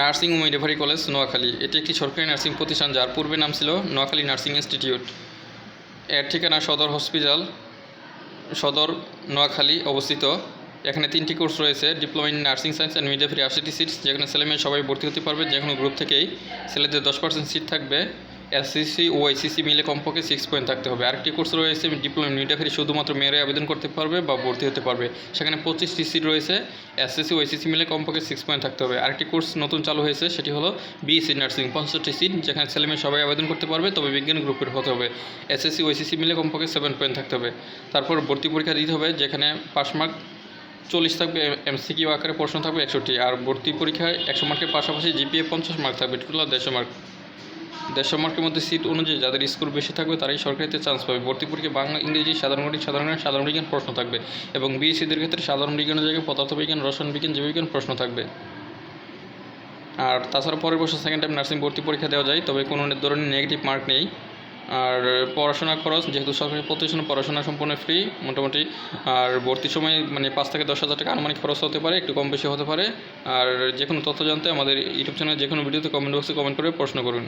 Nursing ও ডেভারি college, Noakhali. এটি একটি সরকারি নার্সিং প্রতিষ্ঠান যার পূর্বে নাম ছিল নোয়াখালী নার্সিং ইনস্টিটিউট। এর ঠিকানা সদর হসপিটাল, সদর নোয়াখালী অবস্থিত। এখানে তিনটি কোর্স রয়েছে, diploma in nursing science and midwifery আশিটি সিট যেখানে ছেলেমেয়ে সবাই ভর্তি হতে পারবে যে কোনো গ্রুপ থেকেই। ছেলেদের দশ পার্সেন্ট সিট থাকবে। এসসিসি ও আইসিসি মিলে কমপক্ষে সিক্স পয়েন্ট থাকতে হবে। আরেকটি কোর্স রয়েছে ডিপ্লোমা মিডওয়াইফারি শুধুমাত্র মেয়েরাই আবেদন করতে পারবে বা ভর্তি হতে পারবে। সেখানে পঁচিশটি সিট রয়েছে, এসএসসি ও আইসিসি মিলে কমপক্ষে সিক্স পয়েন্ট থাকতে হবে। আরেকটি কোর্স নতুন চালু হয়েছে, সেটি হলো বিএসসি নার্সিং পঞ্চাশটি সিট যেখানে ছেলেমেয়ে সবাই আবেদন করতে পারবে, তবে বিজ্ঞান গ্রুপের হতে হবে। এসএসসি ও আইসিসি মিলে কমপক্ষে সেভেন পয়েন্ট থাকতে হবে। তারপর ভর্তি পরীক্ষা দিতে হবে, যেখানে পাস মার্ক চল্লিশ থাকবে, এমসিকিউ আকারে প্রশ্ন থাকবে একশোটি আর ভর্তি পরীক্ষায় একশো মার্কের পাশাপাশি জিপিএ পঞ্চাশ মার্ক থাকবে টোটাল দেড়শো মার্ক। দেড়শো মার্কের মধ্যে সিট অনুযায়ী যাদের স্কোর বেশি থাকবে, তারাই সরকারিতে চান্স পাবে। ভর্তি পরীক্ষা বাংলা, ইংরেজি, সাধারণ গণিত, সাধারণ জ্ঞান, সাধারণ বিজ্ঞান প্রশ্ন থাকবে। এবং বিএসসিদের ক্ষেত্রে সাধারণ বিজ্ঞানের জায়গায় পদার্থবিজ্ঞান রসায়ন বিজ্ঞান জীববিজ্ঞান প্রশ্ন থাকবে। আর তাছাড়া পরের বছর সেকেন্ড টাইম নার্সিং ভর্তি পরীক্ষা দেওয়া যায়, তবে কোনো ধরনের নেগেটিভ মার্ক নেই। আর পড়াশোনা খরচ, যেহেতু সরকারি প্রতিষ্ঠানে পড়াশোনা সম্পূর্ণ ফ্রি মোটামুটি। আর ভর্তির সময় মানে পাঁচ থেকে দশ হাজার টাকা আনুমানিক খরচ হতে পারে, একটু কম বেশি হতে পারে। আর যে কোনো তথ্য জানতে আমাদের ইউটিউব চ্যানেলে যে কোনো ভিডিওতে কমেন্ট বক্সে কমেন্ট করে প্রশ্ন করুন।